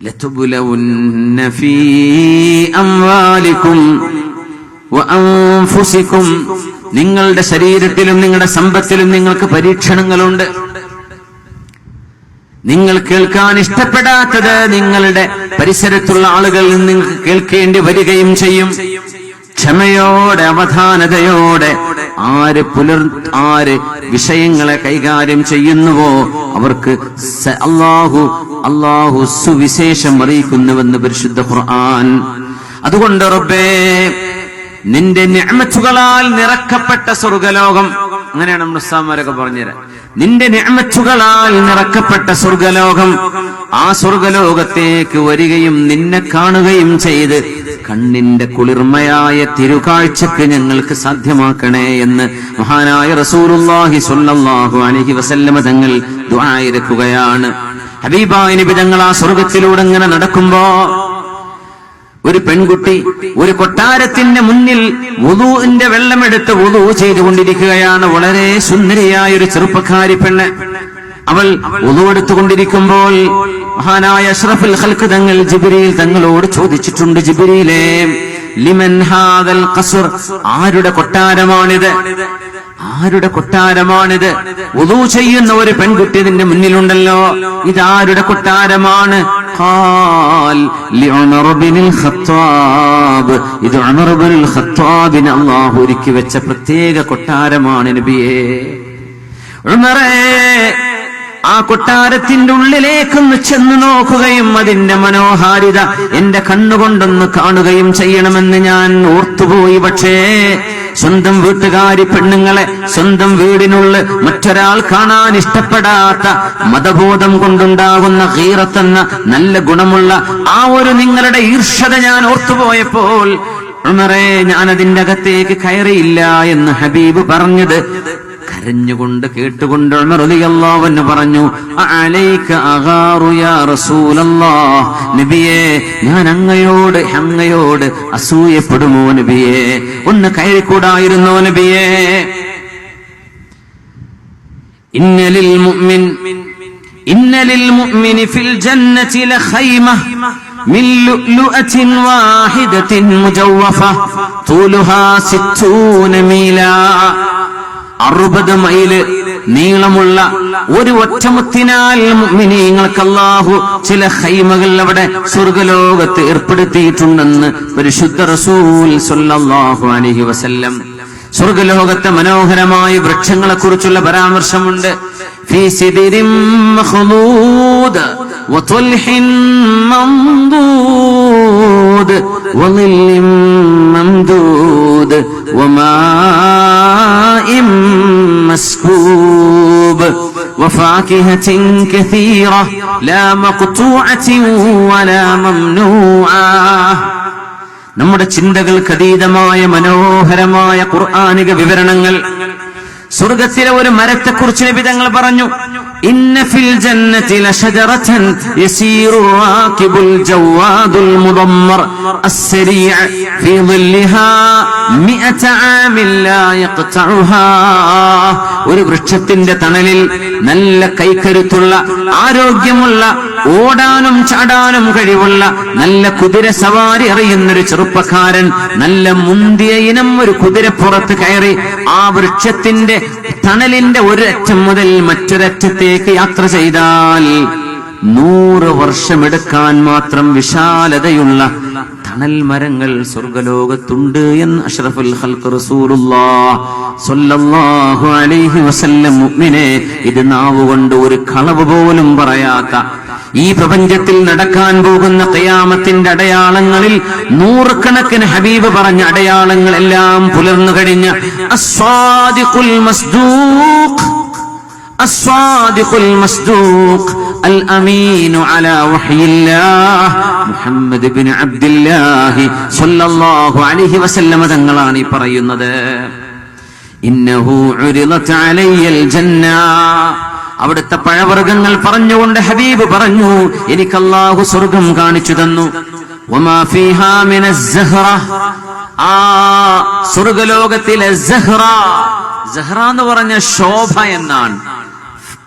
لتبلون في أموالكم وأنفسكم നിങ്ങളുടെ ശരീരത്തിലും നിങ്ങളുടെ സമ്പത്തിലും നിങ്ങൾക്ക് പരീക്ഷണങ്ങളുണ്ട് നിങ്ങൾ കേൾക്കാൻ ഇഷ്ടപ്പെടാത്തത് നിങ്ങളുടെ പരിസരത്തുള്ള ആളുകളിൽ നിന്ന് നിങ്ങൾക്ക് കേൾക്കേണ്ടി വരികയും ചെയ്യും ക്ഷമയോടെ അവധാനതയോടെ ആര് പുലർ ആര് വിഷയങ്ങളെ കൈകാര്യം ചെയ്യുന്നുവോ അവർക്ക് അള്ളാഹു അള്ളാഹു സുവിശേഷം അറിയിക്കുന്നുവെന്ന് പരിശുദ്ധ ഖുർആൻ. അതുകൊണ്ട് റബ്ബേ നിന്റെ ഞമച്ചുകളാൽ നിറക്കപ്പെട്ട സ്വർഗലോകം അങ്ങനെയാണ് നമ്മുടെ ഉസ്താമാരൊക്കെ പറഞ്ഞുതരാം നിന്റെ ഞാമത്തുകളാൽ നിറക്കപ്പെട്ട സ്വർഗലോകം ആ സ്വർഗലോകത്തേക്ക് വരികയും നിന്നെ കാണുകയും ചെയ്ത് കണ്ണിന്റെ കുളിർമയായ തിരുകാഴ്ചക്ക് ഞങ്ങൾക്ക് സാധ്യമാക്കണേ എന്ന് മഹാനായ റസൂലുള്ളാഹി സുല്ലാഹു അലൈഹി വസല്ലമ തങ്ങൾ ദുആയിരക്കുകയാണ് ഹബീബായ നിബിതങ്ങൾ ആ സ്വർഗത്തിലൂടെ ഇങ്ങനെ നടക്കുമ്പോ ഒരു പെൺകുട്ടി ഒരു കൊട്ടാരത്തിന്റെ മുന്നിൽ വുതുവിന്റെ വെള്ളമെടുത്ത് വുതു ചെയ്തുകൊണ്ടിരിക്കുകയാണ്. വളരെ സുന്ദരിയായ ഒരു ചെറുപ്പക്കാരി പെണ്ണ്. അവൾ ഉതുവെടുത്തുകൊണ്ടിരിക്കുമ്പോൾ മഹാനായ അഷ്റഫുൽ ഹൽക്ക് തങ്ങൾ ജിബിരിയിൽ തങ്ങളോട് ചോദിച്ചിട്ടുണ്ട് ജിബിരിയിലെ ലിമൻ ഹാദൽ കസുർ ആരുടെ കൊട്ടാരമാണിത്? ആരുടെ കൊട്ടാരമാണിത്? ഉദു ചെയ്യുന്ന ഒരു പെൺകുട്ടി ഇതിന്റെ മുന്നിലുണ്ടല്ലോ. ഇതാരുടെ കൊട്ടാരമാണ്? ഇത് ഖത്താബിന് അള്ളാഹു ഒരുക്കി വെച്ച പ്രത്യേക കൊട്ടാരമാണ് നബിയേ. ആ കൊട്ടാരത്തിന്റെ ഉള്ളിലേക്കൊന്ന് ചെന്ന് നോക്കുകയും അതിന്റെ മനോഹാരിത എന്റെ കണ്ണുകൊണ്ടൊന്ന് കാണുകയും ചെയ്യണമെന്ന് ഞാൻ ഓർത്തുപോയി. പക്ഷേ സ്വന്തം വീട്ടുകാരി പെണ്ണുങ്ങളെ സ്വന്തം വീടിനുള്ളിൽ മറ്റൊരാൾ കാണാൻ ഇഷ്ടപ്പെടാത്ത മതബോധം കൊണ്ടുണ്ടാകുന്ന ഹീറത്തെന്ന നല്ല ഗുണമുള്ള ആ ഒരു നിങ്ങളുടെ ഈർഷത ഞാൻ ഓർത്തുപോയപ്പോൾ ഉമറേ ഞാൻ അതിന്റെ അകത്തേക്ക് കയറിയില്ല എന്ന് ഹബീബ് പറഞ്ഞത്. കരഞ്ഞുകൊണ്ട് കേട്ടുകൊണ്ട് ഉമർ റളിയല്ലാഹു അൻഹു പറഞ്ഞു അലൈക അഗാറു യാ റസൂലല്ലാഹ് നബിയേ ഞാൻ അങ്ങയോട് അങ്ങയോട് അസൂയപ്പെടുമോ നബിയേ ഒന്ന് കയറിക്കൂടായിരുന്നോ നബിയേ ഇന്നലിൽ മുഅ്മിൻ ഇന്നലിൽ മുഅ്മിനി ഫിൽ ജന്നതി ലഖൈമ من لؤلؤة واحدة مجوفة طولها ستون ميلا അറുപത് മൈൽ നീളമുള്ള ഒരു ഒറ്റമുത്തിനാൽ മിനിങ്ങൾക്ക് അള്ളാഹു ചില ഹൈമകൾ അവിടെ സ്വർഗലോകത്ത് ഏർപ്പെടുത്തിയിട്ടുണ്ടെന്ന് പരിശുദ്ധ റസൂൽ സല്ലാഹു അലഹി വസല്ലം. സ്വർഗലോകത്തെ മനോഹരമായ വൃക്ഷങ്ങളെ കുറിച്ചുള്ള പരാമർശമുണ്ട് ഫീസിദിരിം മഹ്മൂദ് വതുൽഹിൻ മംദൂദ് منضود وظل ممدود وماء مسكوب وفاكهة كثيرة لا مقطوعة ولا ممنوعة നമ്മുടെ ചിന്തകൾക്ക് അതീതമായ മനോഹരമായ ഖുർആാനിക വിവരണങ്ങൾ സ്വർഗത്തിലെ ഒരു മരത്തെക്കുറിച്ച് നിബിതങ്ങൾ പറഞ്ഞു ഒരു വൃക്ഷത്തിന്റെ തണലിൽ നല്ല കൈക്കരുത്തുള്ള ആരോഗ്യമുള്ള ഓടാനും ചാടാനും കഴിവുള്ള നല്ല കുതിര സവാരി അറിയുന്നൊരു ചെറുപ്പക്കാരൻ നല്ല മുന്തിയ ഇനം ഒരു കുതിരപ്പുറത്ത് കയറി ആ വൃക്ഷത്തിന്റെ തണലിന്റെ ഒരറ്റം മുതൽ മറ്റൊരറ്റത്തേക്ക് യാത്ര ചെയ്താൽ നൂറ് വർഷമെടുക്കാൻ മാത്രം വിശാലതയുള്ള തണൽ മരങ്ങൾ സ്വർഗലോകത്തുണ്ട് എന്ന് അഷ്റഫുൽ സ്വല്ലല്ലാഹു അലൈഹി വസല്ലം മുഅ്മിനെ ഇത് നാവുകൊണ്ട് ഒരു കളവ് പോലും പറയാത്ത ഈ പ്രപഞ്ചത്തിൽ നടക്കാൻ പോകുന്ന കയാമത്തിന്റെ അടയാളങ്ങളിൽ നൂറുകണക്കിന് ഹബീബ് പറഞ്ഞ അടയാളങ്ങളെല്ലാം പുലർന്നു കഴിഞ്ഞ അസ്വാദിഖുൽ മസ്ദൂഖ് الصادق المصدوق الأمين على وحي الله محمد بن عبد الله صلى الله عليه وسلم തങ്ങളാണ് ഈ പറയുന്നത് ഇന്നഹു ഉരിളത് അലയ്യൽ ജന്ന അവിടുത്തെ പഴവർഗ്ഗങ്ങൾ പറഞ്ഞുകൊണ്ട് ഹബീബ് പറഞ്ഞു എനിക്ക് അല്ലാഹു സ്വർഗം കാണിച്ചു തന്നു വമാ ഫീഹാ മിന الزهرة ആ സ്വർഗലോകത്തിലെ സഹ്റ സഹ്റ എന്ന് പറഞ്ഞ ശോഭ എന്നാണ്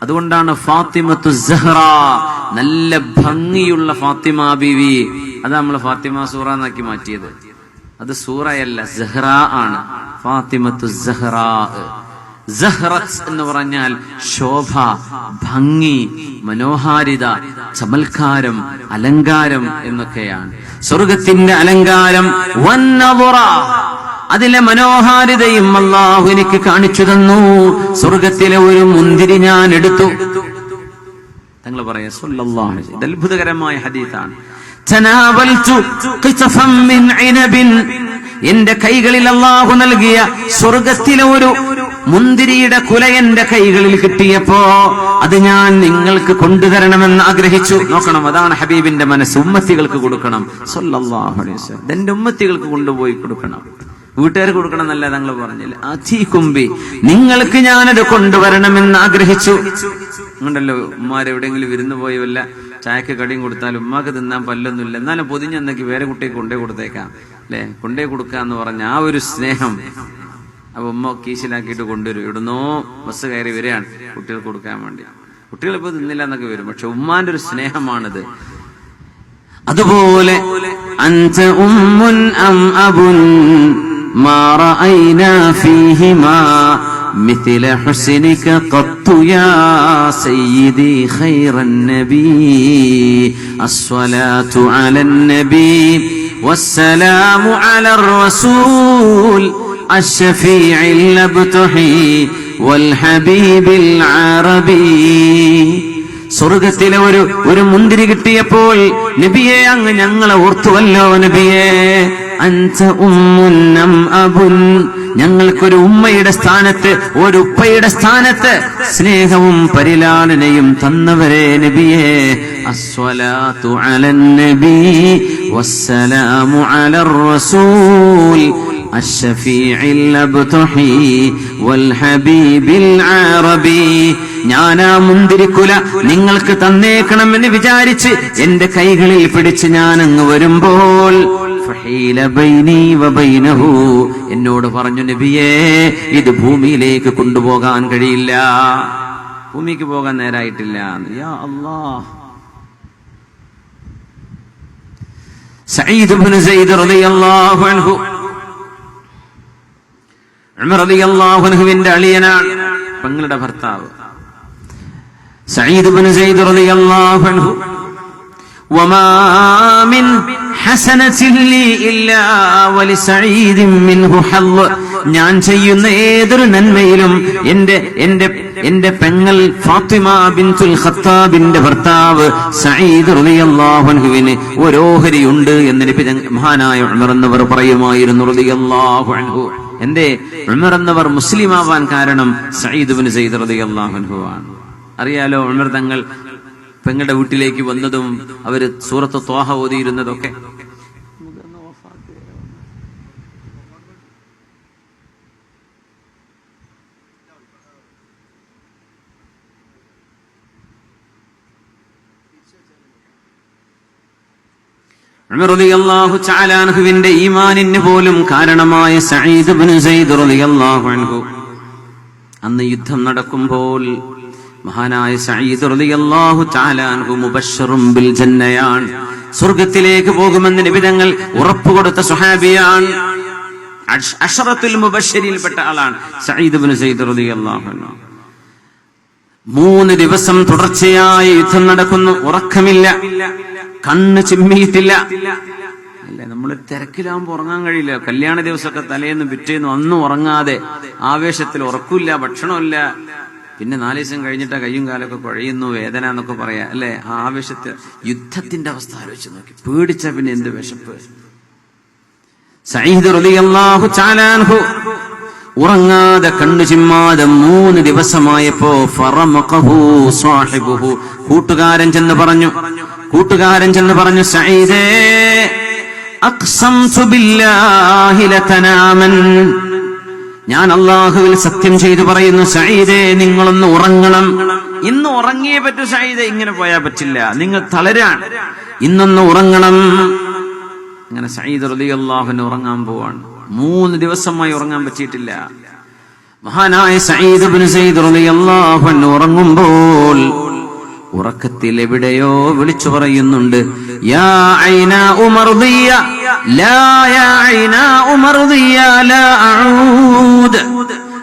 അതുകൊണ്ടാണ് ഫാത്തിമത്തു സഹ്റ നല്ല ഭംഗിയുള്ള ഫാത്തിമ ബിവി. അത് നമ്മൾ ഫാത്തിമ സൂറ എന്നാക്കി മാറ്റിയത്. അത് സൂറയല്ല സഹ്റ ആണ്. ഫാത്തിമത്തു സഹ്റ. എന്ന് പറഞ്ഞാൽ ശോഭ ഭംഗി മനോഹാരിത ചമൽക്കാരം അലങ്കാരം എന്നൊക്കെയാണ്. സ്വർഗത്തിന്റെ അലങ്കാരം വന്നതുറ അതിലെ മനോഹാരിതയും അള്ളാഹു എനിക്ക് കാണിച്ചു തന്നു. സ്വർഗത്തിലെ ഒരു മുന്തിരി ഞാൻ എടുത്തു. തങ്ങൾ സല്ലല്ലാഹു അത്ഭുതകരമായ ഹദീസാണ്. തനാവൽതു മിൻ എന്റെ കൈകളിൽ അള്ളാഹു നൽകിയ സ്വർഗത്തിലെ ഒരു മുന്തിരിയുടെ കുല എന്റെ കൈകളിൽ കിട്ടിയപ്പോ അത് ഞാൻ നിങ്ങൾക്ക് കൊണ്ടുതരണമെന്ന് ആഗ്രഹിച്ചു. നോക്കണം അതാണ് ഹബീബിന്റെ മനസ്സ്. ഉമ്മത്തികൾക്ക് കൊടുക്കണം. സല്ലല്ലാഹു അലൈഹി വസല്ലം. ഉമ്മത്തികൾക്ക് കൊണ്ടുപോയി കൊടുക്കണം. വീട്ടുകാർ കൊടുക്കണമെന്നല്ല തങ്ങൾ പറഞ്ഞില്ല? അധീകുമ്പി നിങ്ങൾക്ക് ഞാനത് കൊണ്ടുവരണമെന്ന് ആഗ്രഹിച്ചു. ഉണ്ടല്ലോ ഉമ്മാർ എവിടെയെങ്കിലും വിരുന്ന് പോയി വല്ല ചായക്ക് കടിയും കൊടുത്താൽ ഉമ്മാക്ക് തിന്നാൻ പല്ലൊന്നുമില്ല. എന്നാലും പൊതിഞ്ഞെന്നൊക്കെ വേറെ കുട്ടിയെ കൊണ്ടേ കൊടുത്തേക്കാം. അല്ലെ? കൊണ്ടേ കൊടുക്കാന്ന് പറഞ്ഞ ആ ഒരു സ്നേഹം അപ്പൊ ഉമ്മ കീശിലാക്കിയിട്ട് കൊണ്ടുവരും. ഇവിടുന്നോ ബസ് കയറി വരികയാണ് കുട്ടികൾക്ക് കൊടുക്കാൻ വേണ്ടി. കുട്ടികൾ ഇപ്പൊ തിന്നില്ല എന്നൊക്കെ വരും. പക്ഷെ ഉമ്മാന്റെ ഒരു സ്നേഹമാണിത്. അതുപോലെ അൻത ഉമ്മുൻ അം അബുൻ ما رأينا فيهما مثل حسنك قط يا سيدي خير النبي. الصلاة على النبي والسلام على الرسول الشفيع الابتحي والحبيب العربي. സ്വർഗത്തിലെ ഒരു ഒരു മുന്തിരി കിട്ടിയപ്പോൾ നബിയെ അങ്ങ് ഞങ്ങളെ ഓർത്തുവല്ലോ നബിയെ. അഞ്ച ഉമ്മുന്നം അബുൻ. ഞങ്ങൾക്കൊരു ഉമ്മയുടെ സ്ഥാനത്ത് ഒരു ഉപ്പയുടെ സ്ഥാനത്ത് സ്നേഹവും പരിലാളനയും തന്നവരെ നബിയെ. അസ്വലാത്തു അലൻ നബി വസ്സലാമു അലർ റസൂൽ. الشفيع الأبتحي والحبيب العربي ഞാൻ ആ മുന്തിരിക്കുല നിങ്ങൾക്ക് തന്നേക്കണമെന്ന് വിചാരിച്ച് എന്റെ കൈകളിൽ പിടിച്ച് ഞാൻ അങ്ങ് വരുമ്പോൾ ഫഹീല ബൈനി വബൈനഹു എന്നോട് പറഞ്ഞു നബിയേ ഇത് ഭൂമിയിലേക്ക് കൊണ്ടുപോകാൻ കഴിയില്ല ഭൂമിക്ക് പോകാൻ നേരായിട്ടില്ല യാ അല്ലാഹ് സഈദ് ഇബ്നു സയ്യിദ് അള്ളാഹുനുഹുവിന്റെ അളിയനാണ് പെങ്ങളുടെ ഭർത്താവ്. സയ്യിദ് ബിൻ സയ്യിദ് റളിയല്ലാഹു അൻഹു. വമാ മിൻ ഹസനത്തിൻ ലീ ഇല്ലാ വലി സഈദിൻ മിൻഹു ഹല്ല് ഞാൻ ചെയ്യുന്ന ഏതൊരു നന്മയിലും എന്റെ എന്റെ എന്റെ പെങ്ങൾ ഫാത്തിമ ബിൻതുൽ ഖത്താബിന്റെ ഭർത്താവ് സഈദ് റളിയല്ലാഹു അൻഹുവിന് ഒരു ഉണ്ട് എന്ന് നബി മഹാനായ ഉമർ എന്നവർ പറയുമായിരുന്നു റളിയല്ലാഹു അൻഹു. എന്റെ ഉമർ എന്നവർ മുസ്ലിം ആവാൻ കാരണം ബിൻ സയ്യിദ് റളിയല്ലാഹു അൻഹു ആണ്. അറിയാലോ ഉമർ തങ്ങൾ പെങ്ങളുടെ വീട്ടിലേക്ക് വന്നതും അവർ സൂറത്ത് തോഹ ഓതിയിരുന്നതൊക്കെ. അൻഹുവിന്റെ ഈമാനിന് പോലും കാരണമായ സയ്യിദ് റളിയല്ലാഹു അൻഹു. അന്ന് യുദ്ധം നടക്കുമ്പോൾ മഹാനായ സഈദ് റളിയല്ലാഹു തആല അൻഹു മുബശ്ശറും ബിൽ ജന്നയാണ്. സ്വർഗത്തിലേക്ക് പോകുമെന്ന് നിബിധങ്ങൾ ഉറപ്പ് കൊടുത്ത സുഹാബിയാണ് അഷ്- അഷറത്തുൽ മുബശ്ശരിൽപ്പെട്ട ആളാണ് സഈദ് ഇബ്നു സയ്യിദ് റളിയല്ലാഹു അൻഹു. മൂന്ന് ദിവസം തുടർച്ചയായി യുദ്ധം നടക്കുന്നു. ഉറക്കമില്ല. കണ്ണ് ചിമ്മിയിട്ടില്ല. അല്ലെ നമ്മൾ തിരക്കിലാവുമ്പോൾ ഉറങ്ങാൻ കഴിയില്ല. കല്യാണ ദിവസമൊക്കെ തലേന്ന് പിറ്റേന്ന് ഒന്നും ഉറങ്ങാതെ ആവേശത്തിൽ ഉറക്കില്ല ഭക്ഷണമില്ല പിന്നെ നാല് ദിവസം കഴിഞ്ഞിട്ട് കയ്യും കാലൊക്കെ കുഴയുന്നു വേദന എന്നൊക്കെ പറയാ. അല്ലെ ആ ആവേശത്തിൽ യുദ്ധത്തിന്റെ അവസ്ഥ ആലോചിച്ച് നോക്കി. പേടിച്ച പിന്നെ എന്ത് വിശപ്പ്? റളിയല്ലാഹു ഉറങ്ങാതെ കണ്ണു ചിമ്മാതെ മൂന്ന് ദിവസമായപ്പോ ഫറമഖഹു സാഹിബുഹു. കൂട്ടുകാരൻ ചെന്ന് പറഞ്ഞു കൂട്ടുകാരൻ ചെന്ന് പറഞ്ഞു സൈദേ ഞാൻ അള്ളാഹുവിൽ സത്യം ചെയ്തു പറയുന്നു സൈദേ നിങ്ങളൊന്ന് ഉറങ്ങണം. ഇന്ന് ഉറങ്ങിയേ പറ്റൂ സൈദ ഇങ്ങനെ പോയാൽ പറ്റില്ല. നിങ്ങൾ തളരാൻ ഇന്നൊന്ന് ഉറങ്ങണം. അങ്ങനെ സയ്യിദ് അള്ളാഹുവിന് ഉറങ്ങാൻ പോവാണ്. മൂന്ന് ദിവസമായി ഉറങ്ങാൻ പറ്റിയിട്ടില്ല. മഹാനായ സയ്യിദ് ഉറങ്ങുമ്പോൾ ഉറക്കത്തിൽ എവിടെയോ വിളിച്ചു പറയുന്നുണ്ട്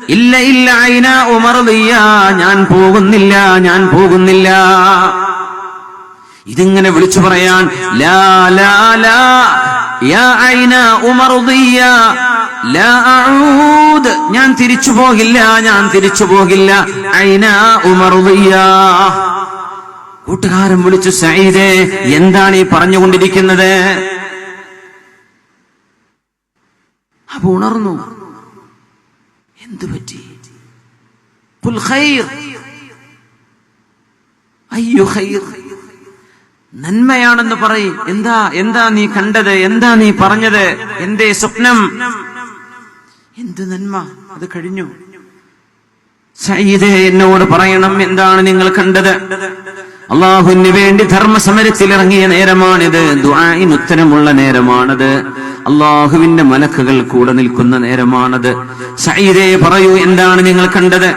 ഇല്ല ഇല്ല ഐന ഉമർദിയ ഞാൻ പോകുന്നില്ല ഞാൻ പോകുന്നില്ല. ഇതിങ്ങനെ വിളിച്ചു പറയാൻ ലാ ലാ ലാ യാ ഞാൻ തിരിച്ചു പോകില്ല ഞാൻ തിരിച്ചു പോകില്ല ഐന ഉമർദിയ കൂട്ടുകാരൻ വിളിച്ചു സയ്യിദേ എന്താണ് ഈ പറഞ്ഞുകൊണ്ടിരിക്കുന്നത്? അപ്പൊ ഉണർന്നു. എന്തു പറ്റി നന്മയാണെന്ന് പറയും. എന്താ എന്താ നീ കണ്ടത്? എന്താ നീ പറഞ്ഞത്? എന്റെ സ്വപ്നം? എന്ത് നന്മ? അത് കഴിഞ്ഞു. സയ്യിദേ എന്നോട് പറയണം എന്താണ് നിങ്ങൾ കണ്ടത്? അള്ളാഹുവിന് വേണ്ടി ധർമ്മസമരത്തിൽ ഇറങ്ങിയ നേരമാണിത്. ദുരമുള്ള നേരമാണത്. അള്ളാഹുവിന്റെ മലക്കുകൾ കൂടെ നിൽക്കുന്ന നേരമാണത്. സയ്യിദേ പറയൂ എന്താണ് നിങ്ങൾ കണ്ടത്?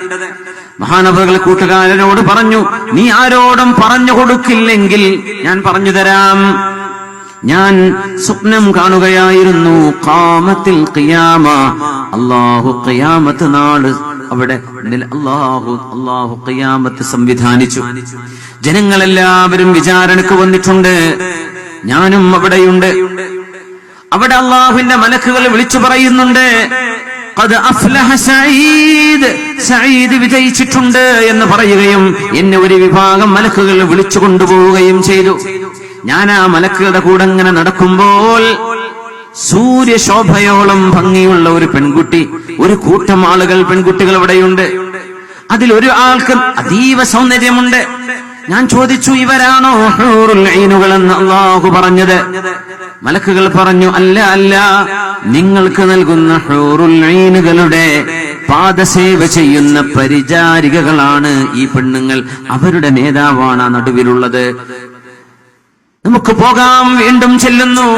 മഹാനവകൾ കൂട്ടുകാരനോട് പറഞ്ഞു നീ ആരോടും പറഞ്ഞു കൊടുക്കില്ലെങ്കിൽ ഞാൻ പറഞ്ഞു തരാം. ഞാൻ സ്വപ്നം കാണുകയായിരുന്നു കാമത്തിൽ ഖിയാമ. അള്ളാഹു ഖിയാമത്ത് നാൾ അവിടെ അള്ളാഹു അള്ളാഹു ഖിയാമത്ത് സംവിധാനിച്ചു. ജനങ്ങളെല്ലാവരും വിചാരണക്ക് വന്നിട്ടുണ്ട്. ഞാനും അവിടെയുണ്ട്. അവിടെ അള്ളാഹുവിന്റെ മലക്കുകൾ വിളിച്ചു പറയുന്നുണ്ട്. "ഖദ് അഫ്ലഹ സഈദ് സഈദ് വിജയിച്ചിട്ടുണ്ട് എന്ന് പറയുകയും എന്നെ ഒരു വിഭാഗം മലക്കുകൾ വിളിച്ചു കൊണ്ടുപോവുകയും ചെയ്തു. ഞാൻ ആ മലക്കുകളുടെ കൂടെ ഇങ്ങനെ നടക്കുമ്പോൾ സൂര്യശോഭയോളം ഭംഗിയുള്ള ഒരു പെൺകുട്ടി ഒരു കൂട്ടം ആളുകൾ പെൺകുട്ടികൾ അവിടെയുണ്ട്. അതിലൊരു ആൾക്ക് അതീവ സൗന്ദര്യമുണ്ട്. ഞാൻ ചോദിച്ചു ഇവരാണോ എന്ന് അള്ളാഹു പറഞ്ഞത്? മലക്കുകൾ പറഞ്ഞു അല്ല അല്ല. നിങ്ങൾക്ക് നൽകുന്ന ഹൂറുൽ ഐനുകളുടെ പാദസേവ ചെയ്യുന്ന പരിചാരികകളാണ് ഈ പെണ്ണുങ്ങൾ. അവരുടെ നേതാവാണ് ആ നടുവിലുള്ളത്. നമുക്ക് പോകാം വീണ്ടും ചെല്ലുന്നു.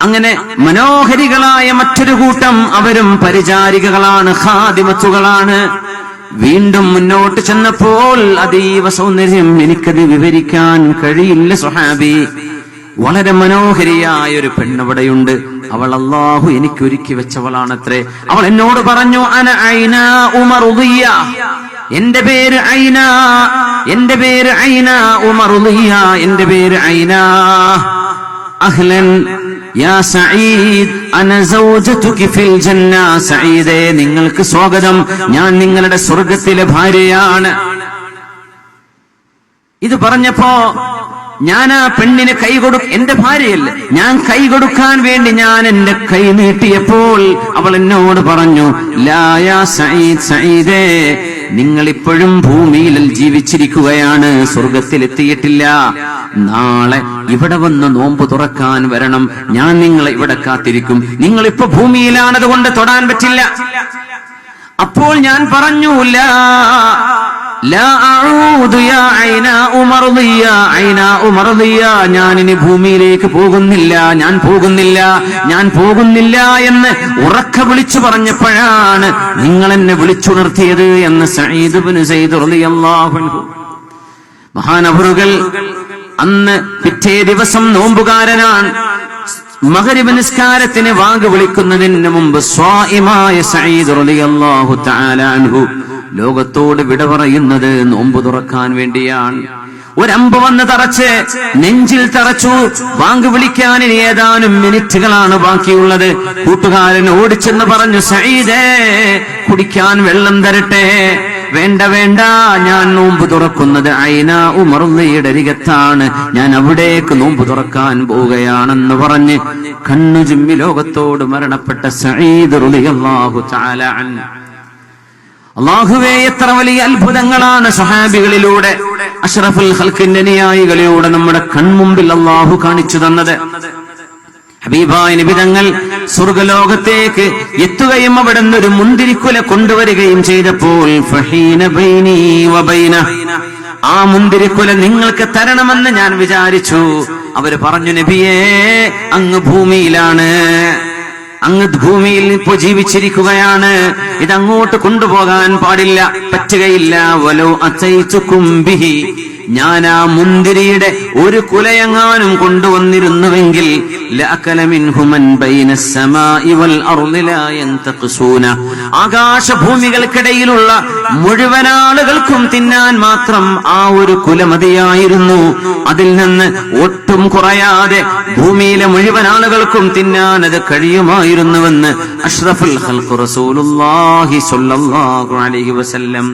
അങ്ങനെ മനോഹരികളായ മറ്റൊരു കൂട്ടം അവരും പരിചാരികകളാണ് ഖാദിമത്തുകളാണ്. വീണ്ടും മുന്നോട്ട് ചെന്നപ്പോൾ അതീവ സൗന്ദര്യം എനിക്കത് വിവരിക്കാൻ കഴിയില്ല സുഹാബി. വളരെ മനോഹരിയായ ഒരു പെണ്ണവിടെയുണ്ട്. അവൾ അള്ളാഹു എനിക്ക് ഒരുക്കി വെച്ചവളാണത്രേ. അവൾ എന്നോട് പറഞ്ഞു അന ഐന ഉമർ എന്റെ പേര് ഐന. എന്റെ പേര് ഐന ഉമർ എന്റെ പേര് ഐന. അഹ്ലൻ യാ സഈദ് അന زوجتك ഫിൽ ജന്ന സഈദേ നിങ്ങൾക്ക് സ്വാഗതം. ഞാൻ നിങ്ങളുടെ സ്വർഗത്തിലെ ഭാര്യയാണ്. ഇത് പറഞ്ഞപ്പോ ഞാൻ ആ പെണ്ണിന് കൈ കൊടു എന്റെ ഭാര്യയല്ല. ഞാൻ കൈ കൊടുക്കാൻ വേണ്ടി ഞാൻ എന്റെ കൈ നീട്ടിയപ്പോൾ അവൾ എന്നോട് പറഞ്ഞു ലായ سعيد സഈദേ നിങ്ങൾ ഇപ്പോഴും ഭൂമിയിൽ ജീവിച്ചിരിക്കുകയാണ്. സ്വർഗത്തിലെത്തിയിട്ടില്ല. നാളെ ഇവിടെ വന്ന് നോമ്പ് തുറക്കാൻ വരണം. ഞാൻ നിങ്ങളെ ഇവിടെ കാത്തിരിക്കും. നിങ്ങളിപ്പോ ഭൂമിയിലാണത് ഭൂമിയിലാണ് അതുകൊണ്ട് തൊടാൻ പറ്റില്ല. അപ്പോൾ ഞാൻ പറഞ്ഞു ഞാനിനി ഭൂമിയിലേക്ക് പോകുന്നില്ല ഞാൻ പോകുന്നില്ല ഞാൻ പോകുന്നില്ല എന്ന് ഉറക്ക വിളിച്ചു പറഞ്ഞപ്പോഴാണ് നിങ്ങൾ എന്നെ വിളിച്ചുണർത്തിയത് എന്ന് സയ്യിദ് അന്ന് പിറ്റേ ദിവസം നോമ്പുകാരനാണ്. മകരിബ് നിസ്കാരത്തിന് വാങ്ക് വിളിക്കുന്നതിന് മുമ്പ് സ്വായിമായ സഈദ് റളിയല്ലാഹു തആല അൻഹു ലോകത്തോട് വിട പറയുന്നത് നോമ്പ് തുറക്കാൻ വേണ്ടിയാണ്. ഒരമ്പ് വന്ന് തറച്ച് നെഞ്ചിൽ തറച്ചു വാങ്ക് വിളിക്കാൻ ഇനി ഏതാനും മിനിറ്റുകളാണ് ബാക്കിയുള്ളത്. കൂട്ടുകാരൻ ഓടിച്ചെന്ന് പറഞ്ഞു സഈദേ കുടിക്കാൻ വെള്ളം തരട്ടെ. വേണ്ട വേണ്ട ഞാൻ നോമ്പ് തുറക്കുന്നത് ഐന ഉമർന്നയുടെ അരികത്താണ്. ഞാൻ അവിടേക്ക് നോമ്പ് തുറക്കാൻ പോവുകയാണെന്ന് പറഞ്ഞ് കണ്ണു ചിമ്മി ലോകത്തോട് മരണപ്പെട്ട സഈദ് റളിയല്ലാഹു തആല അള്ളാഹുവേ എത്ര വലിയ അത്ഭുതങ്ങളാണ് സഹാബികളിലൂടെ അഷ്റഫുൽ ഹൽക്കിന്റെ അനുയായികളിലൂടെ നമ്മുടെ കൺമുമ്പിൽ അള്ളാഹു കാണിച്ചു തന്നത്. ഹബീബായ നിബിതങ്ങൾ സ്വർഗലോകത്തേക്ക് എത്തുകയും അവിടെ നിന്നൊരു മുന്തിരിക്കുല കൊണ്ടുവരികയും ചെയ്തപ്പോൾ ആ മുന്തിരിക്കുല നിങ്ങൾക്ക് തരണമെന്ന് ഞാൻ വിചാരിച്ചു. അവർ പറഞ്ഞു നബിയേ അങ്ങ് ഭൂമിയിലാണ്. അങ്ങ് ഭൂമിയിൽ ഇപ്പോൾ ജീവിച്ചിരിക്കുകയാണ്. ഇതങ്ങോട്ട് കൊണ്ടുപോകാൻ പാടില്ല. പറ്റുകയില്ല. വലോ അച്ചയിച്ചു ബിഹി. ഞാൻ ആ മുന്തിരിയുടെ ഒരു കുലയെങ്ങാനും കൊണ്ടുവന്നിരുന്നുവെങ്കിൽ ആകാശഭൂമികൾക്കിടയിലുള്ള മുഴുവൻ ആളുകൾക്കും തിന്നാൻ മാത്രം ആ ഒരു കുലമതിയായിരുന്നു അതിൽ നിന്ന് ഒട്ടും കുറയാതെ ഭൂമിയിലെ മുഴുവൻ ആളുകൾക്കും തിന്നാൻ അത് കഴിയുമായിരുന്നുവെന്ന് അഷ്റഫുൽ ഹൽഖു റസൂലുള്ളാഹി സ്വല്ലല്ലാഹു അലൈഹി വസല്ലം